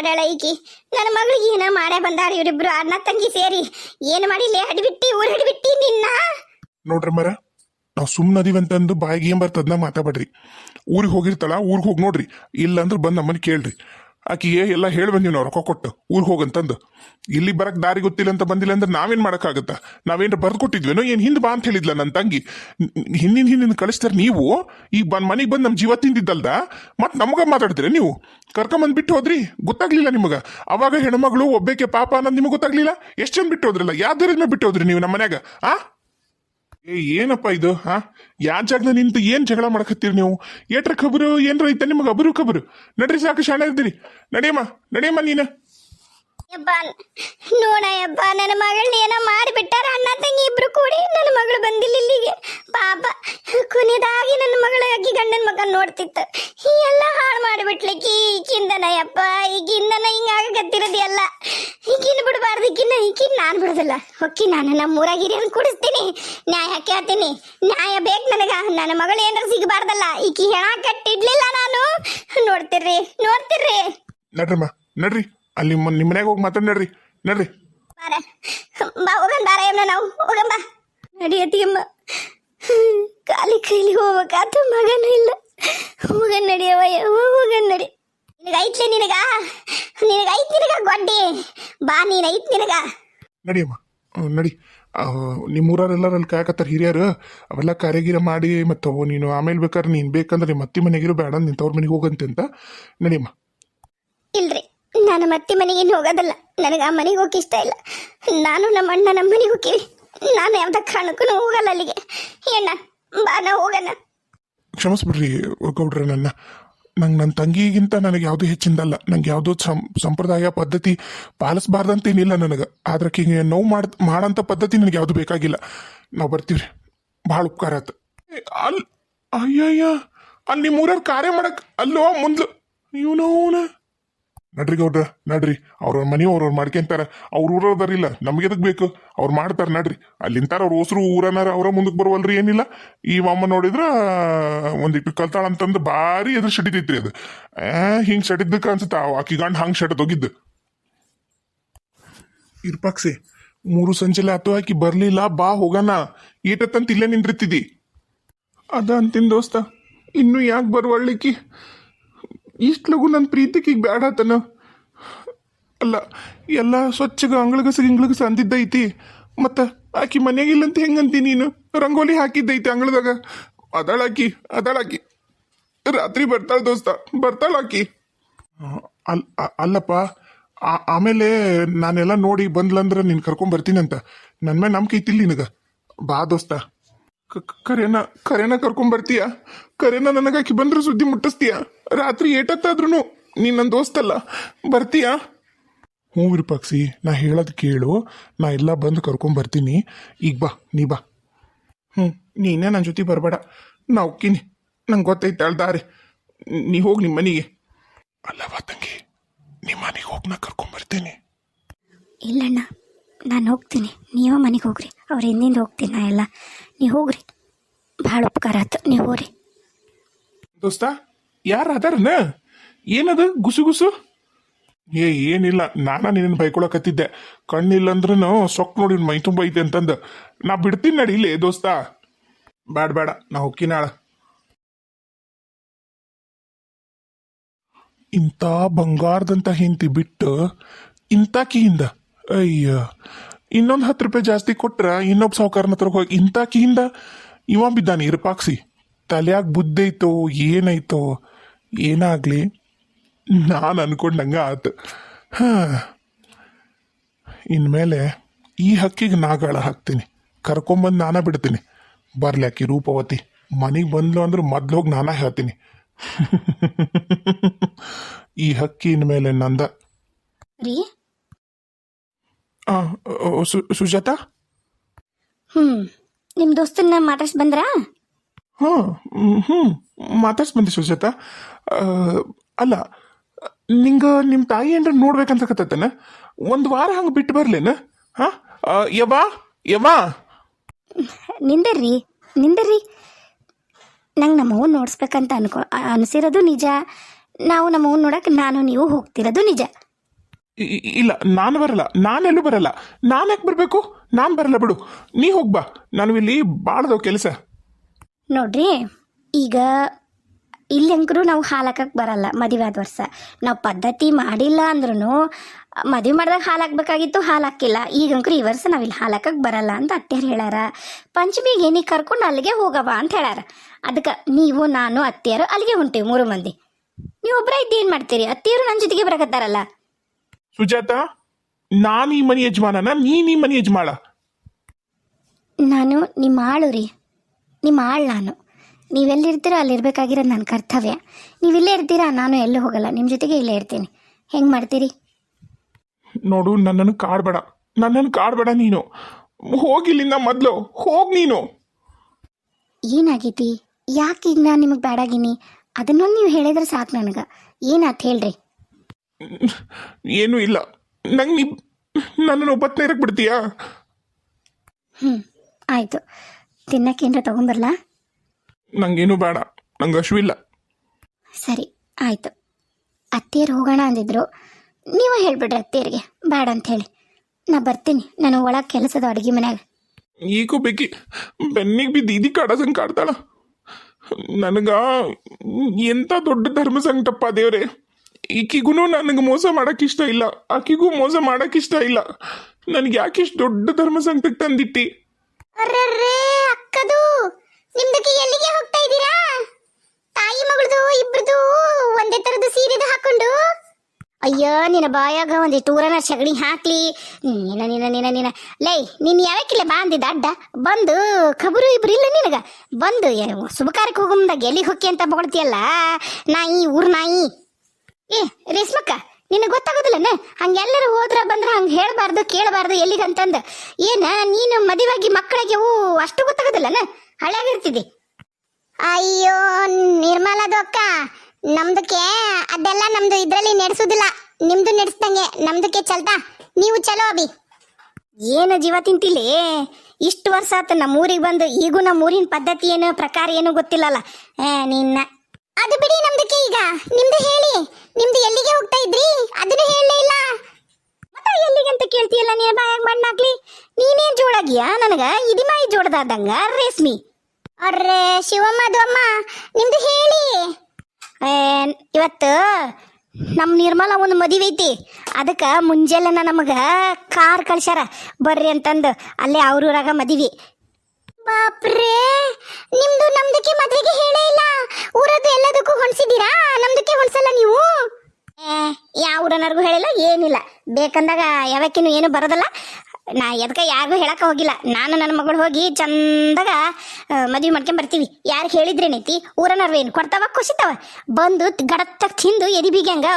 ಮಾಡ್ಯಾಳ ಈಕಿ ನನ್ನ ಮಗಳಿಗೆ ಏನ ಮಾಡೇ ಬಂದಾರ ಇವರಿಬ್ರು? ಅಣ್ಣ ತಂಗಿ ಸೇರಿ ಏನು ಮಾಡಿಲ್ಲ ಹಡಿಬಿಟ್ಟಿ ಊರ್ ಹಡಿಬಿಟ್ಟಿ ನಿನ್ನ? ನೋಡ್ರಿ ಮರ, ನಾವು ಸುಮ್ಮನೆ ಅದೀವಂತಂದು ಬಾಯಿಗೆ ಏನ್ ಬರ್ತದ ಮಾತಾಡ್ರಿ ಊರಿಗೆ ಹೋಗಿರ್ತಲ್ಲ ಊರಿಗೆ ಹೋಗಿ ನೋಡ್ರಿ. ಇಲ್ಲ ಅಂದ್ರೆ ಬಂದು ನಮ್ಮನ್ನ ಕೇಳ್ರಿ. ಆಕಿಗೆ ಎಲ್ಲ ಹೇಳಿ ಬಂದೀವಿ ನಾವು ರೊಕ್ಕ ಕೊಟ್ಟು ಊರಿಗೆ ಹೋಗಂತಂದು ಇಲ್ಲಿ ಬರಕ್ ದಾರಿ ಗೊತ್ತಿಲ್ಲ ಅಂತ ಬಂದಿಲ್ಲ ಅಂದ್ರೆ ನಾವೇನ್ ಮಾಡಕ್ಕಾಗತ್ತ? ನಾವೇನ್ರ ಬರ್ದು ಕೊಟ್ಟಿದ್ವೇನೋ? ಏನ್ ಹಿಂದ್ ಬಾ ಅಂತ ಹೇಳಿದ್ಲ ನನ್ನ ತಂಗಿ. ಹಿಂದಿನ ಹಿಂದಿನ ಕಳಿಸ್ತಾರೆ ನೀವು? ಈಗ ಬಂದ್ ಮನೆಗೆ ಬಂದು ನಮ್ಮ ಜೀವ ತಿಂದಿದ್ದಲ್ದ? ಮತ್ ನಮಗ ಮಾತಾಡ್ತೀರ ನೀವು? ಕರ್ಕೊಂಬಂದ್ ಬಿಟ್ಟು ಹೋದ್ರಿ? ಗೊತ್ತಾಗ್ಲಿಲ್ಲ ನಿಮಗ. ಅವಾಗ ಹೆಣ್ಮಗಳು ಒಬ್ಬೇಕೆ ಪಾಪ ಅನ್ನೋದು ನಿಮಗೆ ಗೊತ್ತಾಗ್ಲಿಲ್ಲ? ಎಷ್ಟು ಜನ ಬಿಟ್ಟು ಹೋದ್ರಲ್ಲ? ಯಾವ್ದಾರ ಬಿಟ್ಟು ಹೋದ್ರಿ ನೀವು ನಮ್ಮ ಮನ್ಯಾಗ? ಆ? ಏನಪ್ಪ ಇದು, ಹಾ? ಯಾವ ಜಾಗನ ನಿಂತು ಏನ್ ಜಗಳ ಮಾಡಕತ್ತೀರಿ ನೀವು? ಏಟ್ರ ಖಬರು ಏನ್ರ ಐತೆ ನಿಮಗೆ ಅಬರು ಖಬರು ನಡ್ರಿ ಸಾಕು, ಶಾಣೆ ಇದ್ದೀರಿ. ನಡಿಯಮ್ಮ ನಡಿಯಮ್ಮ ನೀನ. ನೋಡ ನನ್ನ ಮಗಳನ್ನ ಏನೋ ಮಾಡಿಬಿಟ್ಟಾರ ಅಣ್ಣ ತಂಗಿ ಇಬ್ರು ಕೊನೆದಾಗಿ ನನ್ನ ಮಗಳ ಅಕ್ಕಿ ಗಂಡನ ಮಗ ನೋಡ್ತಿತ್ತು. ಈ ಎಲ್ಲ ಹಾಳು ಮಾಡಿಬಿಟ್ಲಿಕ್ಕಿ ಈಕಿಂದನ ಯಪ್ಪ ಈಗಿಂದನ ಹಿಂಗಾಗತ್ತಿರೋದು ಎಲ್ಲ ಈಗಿನ ಬಿಡಬಾರ್ದು ಈಗಿನ ಈಗಿನ ನಾನು ಬಿಡೋದಿಲ್ಲ. ಹೊಕ್ಕಿ ನಾನು ನಮ್ಮ ಊರಾಗ ಹಿರಿಯನ್ ಕುಡಿಸ್ತೀನಿ. ನ್ಯಾಯ ಕೇಳ್ತೀನಿ. ನ್ಯಾಯ ಬೇಕು ನನಗ. ನನ್ನ ಮಗಳು ಏನಾರ ಸಿಗಬಾರ್ದಲ್ಲ. ಈಕಿ ಹೆಣ ಕಟ್ಟಿಡ್ಲಿಲ್ಲ ನಾನು. ನೋಡ್ತಿರ್ರಿ ನೋಡ್ತಿರ್ರಿ. ನಡ್ರಮ್ಮ ನಡ್ರಿ. ಅಲ್ಲಿ ನಿಮ್ಮ ಮನೆಗೆ ಹೋಗಿ ಮಾತಾಡ್ ನಡ್ರಿ. ನಡ್ರಿ. ಬಾರ. ಬಾ ಹೋಗಂಬಾರ ಬಾರಯ್ಯಮ್ಮ ನಾವು ಹೋಗಂಬ ನಡಿಯತಿಯಮ್ಮ ಖಾಲಿ ಕೈಲಿ ಹೋಗ್ಬೇಕಾತ ಮಗನೂ ಇಲ್ಲ. ಹೋಗನ್ ನಡಿಯವಯ್ಯ ಹೋಗನ್ ನಡಿ ನಿನಗ ಐತ್ಲೆ ನಿನಗ ನಿನಗ? ಐತ್ ನಿನಗ ಗೊಡ್ಡಿ? ಬಾ ನೀನ್ ಐತ್ ನಿನಗ ನಡಿಯಮ್ಮ ಹ್ಮ್, ನಡಿ. ಆ, ನಿಮ್ಮ ಊರವ್ರೆಲ್ಲರೂ ಅಲ್ಲಿ ಕಾಯಕತ್ತಾರ ಹಿರಿಯರು. ಅವೆಲ್ಲ ಕಾರ್ಯಗಿರ ಮಾಡಿ ಮತ್ತು ಅವು ನೀನು ಆಮೇಲೆ ಬೇಕಾದ್ರೆ ನೀನು ಬೇಕಂದ್ರೆ ನಿಮ್ಮ ಅತ್ತಿ ಮನೆಗಿರೋ ಬೇಡ ತವ್ರ ಮನೆಗೆ ಹೋಗಂತೆ ಅಂತ. ನಡಿಯಮ್ಮ ಇಲ್ರಿ ನಾನು ಮತ್ತೆ ಮನೆಗೆ ಇನ್ನು ಹೋಗೋದಲ್ಲ. ನನಗೆ ಆ ಮನೆಗೆ ಹೋಗಿ ಇಷ್ಟ ಇಲ್ಲ. ನಾನು ನಮ್ಮ ಅಣ್ಣ ನಮ್ಮ ಮನೆಗೆ ಹೋಗಿವಿ ನಾನು ಯಾವ್ದ ಕಾರಣಕ್ಕೂ ಹೋಗಲ್ಲ ಅಲ್ಲಿಗೆ. ಹೋಗಣ ಕ್ಷಮಿಸ್ಬಿಡ್ರಿ, ಗೌಡ್ರೆ ನನ್ನ. ನಂಗೆ ನನ್ನ ತಂಗಿಗಿಂತ ನನಗೆ ಯಾವುದೂ ಹೆಚ್ಚಿಂದಲ್ಲ. ನಂಗೆ ಯಾವುದೋ ಸಂಪ್ರದಾಯ ಪದ್ಧತಿ ಪಾಲಿಸ್ಬಾರ್ದಂತೇನಿಲ್ಲ ನನಗೆ. ಆದ್ರೆ ಹಿಂಗೆ ನೋವು ಮಾಡ್ ಮಾಡಂಥ ಪದ್ಧತಿ ನನಗೆ ಯಾವುದು ಬೇಕಾಗಿಲ್ಲ. ನಾವು ಬರ್ತೀವ್ರಿ. ಭಾಳ ಉಪಕಾರ ಆಯ್ತು ಅಲ್ಲಿ ಅಯ್ಯಯ್ಯ. ಅಲ್ಲಿ ನಿಮ್ಮ ಕಾರ್ಯ ಮಾಡಕ್, ಅಲ್ಲೋ, ಮುಂದ್ಲು. ಇವನವನ. ನಡ್ರಿ ಗೌಡ್ರ ನಡ್ರಿ. ಅವ್ರವ್ರ ಮನೆ ಅವ್ರವ್ರು ಮಾಡ್ಕೊಂತಾರ ಅವ್ರ ಊರವ್ರದಾರಿಲ್ಲ ನಮ್ಗೆ ಎದಕ್ ಬೇಕು? ಅವ್ರು ಮಾಡ್ತಾರ, ನಡ್ರಿ. ಅಲ್ಲಿಂತಾರ ಅವ್ರ ಹೊಸರು ಊರನಾರ ಅವ್ರ ಮುಂದಕ್ಕೆ ಬರುವಲ್ರಿ ಏನಿಲ್ಲ. ಈ ಮಾಮ ನೋಡಿದ್ರ ಒಂದಿಟ್ಟು ಕಲ್ತಾಳ ಅಂತಂದು ಭಾರಿ ಎದುರು ಸಿಡಿತೈತ್ರಿ ಅದು. ಹಿಂಗ್ ಶಡಿದ್ದಕ್ಕ ಅನ್ಸುತ್ತ ಆಕಿ ಗಂಡ ಹಂಗ್ ಶಡದ್ ಹೋಗಿದ್ದು. ಇರ್ಪಾಕ್ಸಿ, ಮೂರು ಸಂಜೆಲೆ ಆತು ಆಕಿ ಬರ್ಲಿಲ್ಲ, ಬಾ ಹೋಗಣ. ಏಟತ್ತಂತ ಇಲ್ಲೇ ನಿಂದ್ರಿತ್ತಿದಿ ಅದ ಅಂತಿನ್ ದೋಸ್ತ, ಇನ್ನು ಯಾಕೆ ಬರುವಳ್ಳಿಕಿ? ಇಷ್ಟು ಲಗು ನನ್ನ ಪ್ರೀತಿಗೆ ಈಗ ಬೇಡ ಆತನ ಅಲ್ಲ ಎಲ್ಲ ಸ್ವಚ್ಛಗ ಅಂಗಳಗಸ ಗಿಂಗಳಗಸ ಅಂದಿದ್ದೈತಿ. ಮತ್ತೆ ಆಕಿ ಮನೆಯಾಗಿಲ್ಲ ಅಂತ ಹೆಂಗಂತಿ ನೀನು? ರಂಗೋಲಿ ಹಾಕಿದ್ದೈತಿ ಅಂಗಳದಾಗ. ಅದಳಾಕಿ ಅದಳಾಕಿ. ರಾತ್ರಿ ಬರ್ತಾಳ ದೋಸ್ತ ಬರ್ತಾಳ ಆಕಿ. ಅಲ್ ಅಲ್ಲಪ್ಪ ಆಮೇಲೆ ನಾನೆಲ್ಲ ನೋಡಿ ಬಂದ್ಲಂದ್ರೆ ನೀನು ಕರ್ಕೊಂಡ್ ಅಂತ ನನ್ನ ಮೇಲೆ ನಂಬಿಕೆ ಐತಿಲ್ಲ ನಿನಗ. ಬಾ ದೋಸ್ತ. ಕರೆನ ಕರೆನ ಕರ್ಕೊಂಡ್ ಬರ್ತೀಯ? ಕರೆನ ನನಗಾಕಿ ಬಂದ್ರೆ ಸುದ್ದಿ ಮುಟ್ಟಿಸ್ತೀಯ? ರಾತ್ರಿ ಏಟತ್ತಾದ್ರೂ ನೀನ್ ನನ್ನ ದೋಸ್ತಲ್ಲ. ಬರ್ತೀಯಾ? ಹ್ಞೂ ಪಕ್ಷಿ ನಾ ಹೇಳೋದು ಕೇಳು. ನಾ ಎಲ್ಲ ಬಂದು ಕರ್ಕೊಂಡ್ ಬರ್ತೀನಿ. ಈಗ ಬಾ ನೀ ಬಾ. ಹ್ಞೂ ನೀನೇ ನನ್ನ ಜೊತೆ ಬರಬೇಡ. ನಾ ಹೋಗ್ತೀನಿ ನಂಗೆ ಗೊತ್ತೈತೆ ಅಳ್ದಾರೆ ನೀ ಹೋಗಿ ನಿಮ್ಮ ಮನೆಗೆ. ಅಲ್ಲವಾ ತಂಗಿ ನಿಮ್ಮ ಮನೆಗೆ ಹೋಗಿ ನಾ ಕರ್ಕೊಂಡ್ ಬರ್ತೇನೆ. ಇಲ್ಲಣ್ಣ ನಾನು ಹೋಗ್ತೀನಿ. ನೀವ ಮನೆಗೆ ಹೋಗ್ರಿ. ಅವ್ರ ಹಿಂದಿಂದ ಹೋಗ್ತೀನಿ ನಾ ಎಲ್ಲ. ನೀವು ಹೋಗ್ರಿ. ಭಾಳ ಉಪಕಾರ ಆಯ್ತು ನೀವು ಹೋಗ್ರಿ. ದೋಸ್ತ ಯಾರ ಅದಾರನ ಏನದು? ಗುಸು ಗುಸು? ಏ, ಏನಿಲ್ಲ. ನಾನ ನಿನ್ನ ಬೈಕೊಳಕತ್ತಿದ್ದೆ. ಕಣ್ಣಿಲ್ಲಂದ್ರೂ ಸೊಕ್ ನೋಡಿ ಮೈ ತುಂಬ ಐತೆ ಅಂತಂದು. ನಾ ಬಿಡ್ತೀನಿ ನಡಿ ಇಲ್ಲೇ, ದೋಸ್ತ. ಬೇಡ ಬೇಡ ನಾ ಹೊಕ್ಕಿನಾಳ ಇಂಥ ಬಂಗಾರದಂತ ಹೆಂಡತಿ ಬಿಟ್ಟು ಇಂತಾಕಿಯಿಂದ ಅಯ್ಯ. ಇನ್ನೊಂದು ಹತ್ತು ರೂಪಾಯಿ ಜಾಸ್ತಿ ಕೊಟ್ರೆ ಇನ್ನೊಬ್ಬ ಸಾವುಕಾರನ ಹತ್ರ ಹೋಗಿ ಇಂತಾಕಿಯಿಂದ ಇವ ಬಿದ್ದಾನೆ, ಇರ್ಪಾಕ್ಸಿ. ಬುದ್ಧಿ ಬುದ್ಧೈತೋ ಏನೈತೋ ಏನಾಗ್ಲಿ? ನಾನು ಅನ್ಕೊಂಡಂಗೆ ಆತು. ಇನ್ಮೇಲೆ ಈ ಹಕ್ಕಿಗೆ ನಾಗಳ ಹಾಕ್ತೀನಿ. ಕರ್ಕೊಂಬಂದು ನಾನ ಬಿಡ್ತೀನಿ. ಬರಲಿ ಆಕಿ ರೂಪವತಿ. ಮನೆಗೆ ಬಂದ್ಲು ಅಂದ್ರೆ ಮೊದ್ಲು ಹೋಗಿ ನಾನ ಹೇಳ್ತೀನಿ. ಈ ಹಕ್ಕಿ ಇನ್ಮೇಲೆ ನಂದ. ರೀ? ಆ, ಓ, ಸು- ಸುಜಾತ? ಹ್ಞೂ ನಿಮ್ಮ ದೋಸ್ತನ್ನ ಮಾತಾಡ್ಸ್ ಬಂದ್ರಾ? ಹಾ ಹ್ಞೂ ಮಾತಾಡ್ಸ್ ಬಂದಿ ಸುಜಾತ ಅಲ್ಲ ನಿಂಗ ನಿಮ್ಮ ತಾಯಿ ಏನ್ರ ನೋಡ್ಬೇಕಂತ ಕತ್ತನ ಒಂದು ವಾರ ಹಂಗೆ ಬಿಟ್ಟು ಬರ್ಲೇನ? ಹಾ? ಯವಾ ಯವಾ ನಿಂದರ್ರಿ ನಿಂದರ್ರಿ. ನಂಗೆ ನಮ್ಮ ಅವ್ನ ನೋಡಿಸ್ಬೇಕಂತ ಅನ್ಕೊ ಅನಿಸಿರೋದು ನಿಜ. ನಾವು ನಮ್ಮ ನೋಡಕ್ಕೆ ನಾನು ನೀವು ಹೋಗ್ತಿರೋದು ನಿಜ. ಇಲ್ಲ ನಾನು ಬರಲ್ಲ. ನಾನೆಲ್ಲೂ ಬರಲ್ಲ. ನಾನು ಯಾಕೆ ಬರಬೇಕು? ನಾನು ಬರಲ್ಲ ಬಿಡು. ನೀ ಹೋಗ್ಬಾ ನಾನು ಇಲ್ಲಿ ಭಾಳದವ್ ಕೆಲಸ. ನೋಡ್ರಿ ಈಗ ಇಲ್ಲಂಕರು ನಾವು ಹಾಲಾಕಕ್ಕೆ ಬರಲ್ಲ ಮದುವೆ ಆದ ವರ್ಷ. ನಾವು ಪದ್ಧತಿ ಮಾಡಿಲ್ಲ ಅಂದ್ರೂ ಮದುವೆ ಮಾಡಿದಾಗ ಹಾಲು ಹಾಕ್ಬೇಕಾಗಿತ್ತು ಹಾಲು ಹಾಕಿಲ್ಲ. ಈಗಂಕ್ರು ಈ ವರ್ಷ ನಾವಿಲ್ಲಿ ಇಲ್ಲಿ ಹಾಲಾಕಕ್ಕೆ ಬರಲ್ಲ ಅಂತ ಅತ್ತೆಯರು ಹೇಳ್ಯಾರ. ಪಂಚಮಿಗೆ ಏನಿ ಕರ್ಕೊಂಡು ಅಲ್ಲಿಗೆ ಹೋಗವ ಅಂತ ಹೇಳಾರ ಅದಕ್ಕೆ ನೀವು ನಾನು ಅತ್ತೆಯರು ಅಲ್ಲಿಗೆ ಹೊಂಟೀವಿ ಮೂರು ಮಂದಿ. ನೀವು ಒಬ್ಬರ ಇದ್ದು ಏನು ಮಾಡ್ತೀರಿ? ಅತ್ತೆಯರು ನನ್ನ ಜೊತೆಗೆ ಬರಕತ್ತಾರಲ್ಲ. ಸುಜಾತ ನಾನು ಈ ಮನೆ ಯಜಮಾನನ ನೀನು ಈ ಮನೆ ಯಜಮಾಳ? ನಾನು ನಿಮ್ಮ ಆಳು ರೀ. ನಿಮ್ಮ ಆಳು ನಾನು. ನೀವೆಲ್ಲಿರ್ತೀರೋ ಅಲ್ಲಿರ್ಬೇಕಾಗಿರೋದು ನನ್ನ ಕರ್ತವ್ಯ. ನೀವು ಇಲ್ಲೇ ಇರ್ತೀರಾ? ನಾನು ಎಲ್ಲೂ ಹೋಗಲ್ಲ. ನಿಮ್ಮ ಜೊತೆಗೆ ಇಲ್ಲೇ ಇರ್ತೀನಿ. ಹೆಂಗೆ ಮಾಡ್ತೀರಿ? ನೋಡು ನನ್ನನ್ನು ಕಾಡ್ಬೇಡ. ನನ್ನನ್ನು ಕಾಡ್ಬೇಡ ನೀನು. ಹೋಗಿಲ್ಲಿಂದ ಮೊದಲು. ಹೋಗಿ ನೀನು. ಏನಾಗೈತಿ? ಯಾಕೆ ಈಗ ನಾನು ನಿಮಗೆ ಬೇಡಾಗಿನಿ ಅದನ್ನೊಂದು ನೀವು ಹೇಳಿದ್ರೆ ಸಾಕು ನನಗೆ. ಏನಾತ್ ಹೇಳ್ರಿ? ಏನೂ ಇಲ್ಲ. ನಂಗೆ ನೀ ನನ್ನನ್ನು ಒಬ್ಬತ್ತನೇ ಇರಕ್ ಬಿಡ್ತೀಯಾ? ಹ್ಞೂ ಆಯಿತು. ತಿನ್ನಕ್ಕೇನ್ರ ತೊಗೊಂಬರ್ಲಾ? ನಂಗೇನು ಬೇಡ. ನಂಗೆ ಹಶುವಿಲ್ಲ ಸರಿ ಆಯಿತು. ಅತ್ತೆಯರು ಹೋಗೋಣ ಅಂದಿದ್ರು. ನೀವು ಹೇಳ್ಬಿಡ್ರಿ ಅತ್ತೆಯರಿಗೆ. ಬೇಡ ಅಂತ ಹೇಳಿ ನಾ ಬರ್ತೀನಿ. ನಾನು ಒಳಗೆ ಕೆಲಸದ ಅಡುಗೆ ಮನ್ಯಾಗ. ಈಗೂ ಬೇಕಿ. ಬೆನ್ನಿಗೆ ಬಿದ್ದು ದೀದಿ ಕಾಡಸಂಗೆ ಕಾಡ್ತಾಳ ನನಗ ಎಂಥ ದೊಡ್ಡ ಧರ್ಮ ಸಂಕಟಪ್ಪ ದೇವ್ರೆ. ಈಕಿಗೂ ನನಗೆ ಮೋಸ ಮಾಡಕ್ ಇಷ್ಟ ಇಲ್ಲ. ಆಕಿಗೂ ಮೋಸ ಮಾಡಕ್ ಇಷ್ಟ ಇಲ್ಲ. ನನಗೆ ಯಾಕೆ ಇಷ್ಟು ದೊಡ್ಡ ಧರ್ಮ ಸಂಕಟಕ್ಕೆ ತಂದಿಟ್ಟಿ? ಅಕ್ಕದು ನಿಮ್ದಕ್ಕೆ ಎಲ್ಲಿಗೆ ಹೋಗ್ತಾ ಇದ್ದೀರಾ? ತಾಯಿ ಮಗಳದು, ಇಬ್ರದು ಒಂದೇ ತರದ ಸೀರೆದು ಹಾಕೊಂಡು? ಅಯ್ಯೋ, ನಿನ್ನ ಬಾಯಾಗ ಒಂದಿಷ್ಟು ಊರನ ಸಗಣಿ ಹಾಕ್ಲಿ. ನೀನ, ನಿನ ನಿನ ನಿನ. ಲೈ ನಿನ್ನ ಯಾವಕ್ಕಿಲ್ಲ ಬಾ ಅಂದಿದ್ದ ಅಡ್ಡ. ಬಂದು ಖಬರು ಇಬ್ರು ಇಲ್ಲ ನಿನಗ? ಬಂದು ಶುಭಕಾರಕ್ಕೆ ಹೋಗುಮ್ದಾಗ ಎಲ್ಲಿಗೆ ಹೊಕ್ಕಿ ಅಂತ ಬೊಗಳ್ತಿಯಲ್ಲ? ನಾಯಿ, ಊರ್ ನಾಯಿ. ಏ, ರೇಷ್ಮಕ್ಕ ನಿನಗೆ ಗೊತ್ತಾಗೋದಿಲ್ಲನ? ಹಂಗೆಲ್ಲರೂ ಹೋದ್ರ ಬಂದ್ರೆ ಹಂಗೆ ಹೇಳಬಾರ್ದು ಕೇಳಬಾರ್ದು ಎಲ್ಲಿಗಂತಂದ. ಏನ ನೀನು ಮದುವಾಗಿ ಮಕ್ಕಳಿಗೆ ಹೂ ಅಷ್ಟು ಗೊತ್ತಾಗೋದಿಲ್ಲನ? ಹಳೆಯಾಗಿರ್ತಿದ್ದಿ ಅಯ್ಯೋ ನಿರ್ಮಲದು ಅಕ್ಕ ನಮ್ದಕ್ಕೆ ಅದೆಲ್ಲ ನಮ್ದು ಇದರಲ್ಲಿ ನಡೆಸೋದಿಲ್ಲ. ನಿಮ್ದು ನಡೆಸ್ದಂಗೆ ನಮ್ದಕ್ಕೆ ಚಲ್ತಾ? ನೀವು ಚಲೋ ಅಭಿ. ಏನು ಜೀವ ತಿಂತಿಲ್ಲಿ ಇಷ್ಟು ವರ್ಷ ಆತ ನಮ್ಮ ಊರಿಗೆ ಬಂದು ಈಗೂ ನಮ್ಮ ಊರಿನ ಪದ್ಧತಿ ಏನು ಪ್ರಕಾರ ಏನು ಗೊತ್ತಿಲ್ಲಲ್ಲ. ಏ ನಿನ್ನ. ಅದು ಬಿಡಿ ನಮ್ದಕ್ಕೆ ಈಗ. ನಿಮ್ದು ಹೇಳಿ. ನಿಮ್ದು ಎಲ್ಲಿಗೆ ಹೋಗ್ತಾ ಇದ್ರಿ? ಅದನ್ನು ಹೇಳಲೇ ಇಲ್ಲ. ಮತ್ತೆ ಎಲ್ಲಿಗೆ ಅಂತ ಕೇಳ್ತೀಯಲ್ಲ ನೀನು ಬಾಯಾಗ ಮಣ್ಣಾಗ್ಲಿ ನೀನೇನ್ ಜೋಳಾಗಿಯಾ? ನನಗ ಇದಿಮಾಯಿ ಜೋಡದಾದಂಗ. ರೇಷ್ಮಿ ಅರ್ರೆ ಶಿವಮ್ಮ ಅಮ್ಮ ನಿಮ್ದು ಹೇಳಿ. ಇವತ್ತು ನಮ್ಮ ನಿರ್ಮಲ ಒಂದು ಮದುವೆ ಐತಿ. ಅದಕ್ಕೆ ಮುಂಜಾನೆ ನಮಗೆ ಕಾರ್ ಕಳ್ಸ್ಯಾರ. ಬರ್ರಿ ಅಂತಂದು. ಅಲ್ಲೇ ಅವ್ರ ಊರಾಗ ಮದುವೆ. ಬಾಪ್ರೇ, ನಿಮ್ದು ನಮ್ದಕ್ಕೆ ಮದ್ವೆಗೆ ಹೇಳೇ ಇಲ್ಲ. ಊರದ್ದು ಎಲ್ಲದಕ್ಕೂ ಹೊಣ್ಸಿದ್ದೀರಾ? ನಮ್ದಕ್ಕೆ ಹೊಣ್ಸಲ್ಲ ನೀವು? ಯಾವ ಊರನರ್ಗೂ ಹೇಳಿಲ್ಲ ಏನಿಲ್ಲ. ಬೇಕಂದಾಗ ಯಾವಕ್ಕಿನೂ ಏನು ಬರೋದಲ್ಲ. ನಾ ಎದಕ್ಕೆ ಯಾರಿಗೂ ಹೇಳಕ್ಕೆ ಹೋಗಿಲ್ಲ. ನಾನು ನನ್ನ ಮಗಳು ಹೋಗಿ ಚಂದಾಗ ಮದುವೆ ಮಾಡ್ಕೊಂಡ್ ಬರ್ತೀವಿ. ಯಾರು ಹೇಳಿದ್ರೇನೈತಿ ಏನು ಕೊಡ್ತಾವ ಖುಷಿತಾವ ಬಂದು ಗಡತ್ತಾಗ ತಿಂದು ಎದಿ ಬೀಗ್ಯಂಗ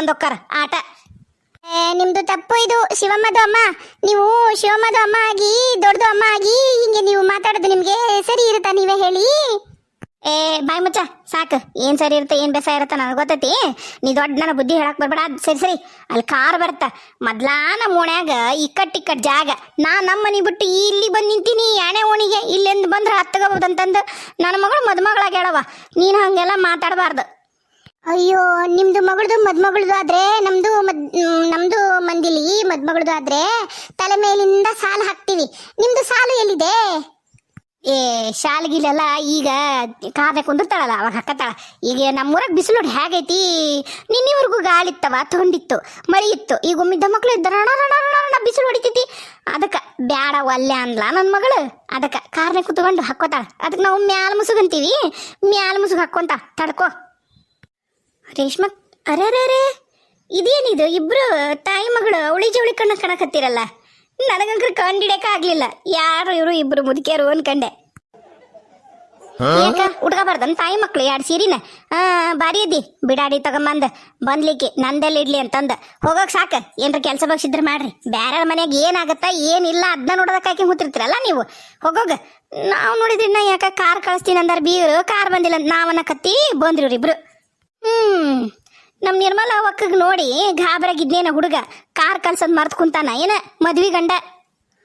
ಅಂದೊಕ್ಕಾರ. ಆಟ. ನಿಮ್ದು ತಪ್ಪು ಇದು. ಶಿವಮ್ಮದು ಅಮ್ಮ. ನೀವು ಶಿವಮ್ಮದು ಅಮ್ಮ ಆಗಿ, ದೊಡ್ಡದು ಅಮ್ಮ ಆಗಿ ಹಿಂಗೆ ನೀವು ಮಾತಾಡೋದು ನಿಮ್ಗೆ ಸರಿ ಇರುತ್ತಾ ನೀವೇ ಹೇಳಿ? ಏ, ಬಾಯ್ ಮುಚ್ಚ. ಸಾಕು. ಏನ್ ಸರಿ ಇರುತ್ತೆ, ಏನ್ ಬೆಸ ಇರುತ್ತೆ ನನಗೆ ಗೊತ್ತೈತಿ. ನೀ ದೊಡ್ಡ ನನ್ನ ಬುದ್ಧಿ ಹೇಳಕ್ ಬರ್ಬೇಡ. ಅದ್ ಸರಿ ಸರಿ. ಅಲ್ಲಿ ಕಾರ್ ಬರ್ತ ಮೊದ್ಲಾ ನಮ್ಮ ಓಣ್ಯಾಗ ಇಕ್ಕಟ್ ಇಕ್ಕಟ್ ಜಾಗ. ನಾ ನಮ್ಮ ಮನೆ ಬಿಟ್ಟು ಇಲ್ಲಿ ಬಂದು ನಿಂತೀನಿ, ಯಾಣೆ ಓಣಿಗೆ. ಇಲ್ಲಿಂದ ಬಂದ್ರೆ ಹತ್ತಗೋಬೋದಂತಂದು ನನ್ನ ಮಗಳು ಮದುಮಗಳಾಗ ಹೇಳವ ನೀನು ಹಂಗೆಲ್ಲ ಮಾತಾಡಬಾರ್ದು. ಅಯ್ಯೋ, ನಿಮ್ದು ಮಗಳದು ಮದ್ಮಗಳದು ಆದ್ರೆ, ನಮ್ದು ಮದ್ ನಮ್ದು ಮಂದಿಲಿ ಮದ್ಮಗಳದು ಆದ್ರೆ ತಲೆ ಮೇಲಿಂದ ಸಾಲು ಹಾಕ್ತೀವಿ. ನಿಮ್ದು ಸಾಲು ಎಲ್ಲಿದೆ? ಏ, ಶಾಲ್ಗಿಲೆಲ್ಲ ಈಗ ಕಾರ್ನೆ ಕುಂದಿರ್ತಾಳಲ್ಲ ಅವಾಗ ಹಾಕತ್ತಾಳ ಈಗ ನಮ್ಮೂರಾಗ ಬಿಸಿಲು ನೋಡಿ ಹೇಗೈತಿ? ನಿನ್ನೆವರೆಗೂ ಗಾಳಿ ಇತ್ತವ ತೊಂಡಿತ್ತು ಮಳಿ ಇತ್ತು. ಈಗ ಒಮ್ಮಿದ್ದ ಮಕ್ಳು ಇದ್ದ ರಣ ರಣ ರಣ ರಣ, ಬಿಸಿಲು ಹೊಡಿತೈತಿ. ಅದಕ್ಕೆ ಬ್ಯಾಡ ಒಲ್ಲೆ ಅನ್ಲ ನನ್ನ ಮಗಳು. ಅದಕ್ಕೆ ಕಾರ್ನೆ ಕುತ್ಕೊಂಡು ಹಾಕೋತಾಳ ಅದಕ್ಕೆ ನಾವು ಮ್ಯಾಲ ಮುಸುಗಂತೀವಿ. ಮ್ಯಾಲ ಮುಸುಗ್ ಹಾಕ್ಕೊಂತ ತಡ್ಕೋ. ರೇಷ್ಮಾ ಅರೆ ಇದೇನಿದು? ಇಬ್ರು ತಾಯಿ ಮಗಳು ಅವಳಿ ಜವಳಿ ಕಣ್ಣ ಕಣಕತ್ತೀರಲ್ಲ? ನನಗಂಕ್ರ ಕಂಡಿಡಕ ಆಗ್ಲಿಲ್ಲ. ಯಾರು ಇವರು ಇಬ್ರು ಮುದುಕಿಯರು ಅನ್ಕಂಡೆ. ಯಾಕ ಉಟ್ಕೋಬಾರ್ದನ್ ತಾಯಿ ಮಕ್ಳು ಎರಡು ಸೀರಿನ. ಆ ಬಾರಿ ಅದಿ. ಬಿಡಾಡಿ ತಗೊಂಬಂದ. ಬಂದ್ಲಿಕ್ಕೆ ನಂದೆಲ್ಲ ಇಡ್ಲಿ ಅಂತಂದ. ಹೋಗೋಕ್ ಸಾಕ. ಏನ್ರ ಕೆಲಸ ಬಗ್ಸಿದ್ರೆ ಮಾಡ್ರಿ. ಬ್ಯಾರ ಮನೆಯಾಗ ಏನಾಗತ್ತ ಏನಿಲ್ಲ ಅದನ್ನ ನೋಡೋದಕ್ಕಾಕಿ ಕೂತಿರ್ತೀರಲ್ಲ ನೀವು? ಹೋಗೋಗ. ನಾವು ನೋಡಿದ್ರಿ ಯಾಕ ಕಾರ್ ಕಳಿಸ್ತೀನಿ ಅಂದಾರ ಬೀರು. ಕಾರ್ ಬಂದಿಲ್ಲ. ಅಂತ ನಾವನ್ನ ಕತ್ತಿ ಬಂದ್ರಿ ಇಬ್ರು ಹ್ಮ್. ನಮ್ಮ ನಿರ್ಮಲ ಒಕ್ಕಗ್ ನೋಡಿ ಗಾಬರಾಗಿದ್ನೇನ ಹುಡುಗ. ಕಾರ್ ಕಲ್ಸದ್ ಮರ್ತ್ ಕುಂತಾನ. ಏನ? ಮದ್ವಿ ಗಂಡ.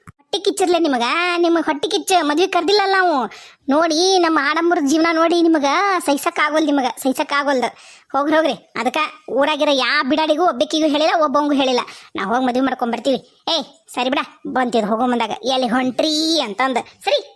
ಹೊಟ್ಟೆ ಕಿಚ್ಚಿರ್ಲೆ ನಿಮಗ? ನಿಮಗೆ ಹೊಟ್ಟೆ ಕಿಚ್ಚ ಮದ್ವೆ ಕರ್ದಿಲ್ಲಲ್ಲ ನಾವು ನೋಡಿ ನಮ್ಮ ಆಡಂಬರ ಜೀವನ ನೋಡಿ ನಿಮಗೆ ಸಹಿಸಕ್ ಆಗೋಲ್ ನಿಮಗ. ಸಹಿಸಕ್ ಆಗೋಲ್ದು. ಹೋಗ್ರಿ ಹೋಗ್ರಿ. ಅದಕ್ಕೆ ಊರಾಗಿರೋ ಯಾವ ಬಿಡಾಡಿಗೂ ಒಬ್ಬಕ್ಕಿಗೂ ಹೇಳಿಲ್ಲ ಒಬ್ಬಂಗೂ ಹೇಳಿಲ್ಲ. ನಾವು ಹೋಗಿ ಮದ್ವೆ ಮಾಡ್ಕೊಂಡ್ ಬರ್ತೀವಿ. ಏಯ್, ಸರಿ ಬಿಡ. ಬಂತಿದ್ ಹೋಗೋ ಬಂದಾಗ ಎಲ್ಲಿ ಹೊಂಟ್ರಿ ಅಂತಂದು. ಸರಿ?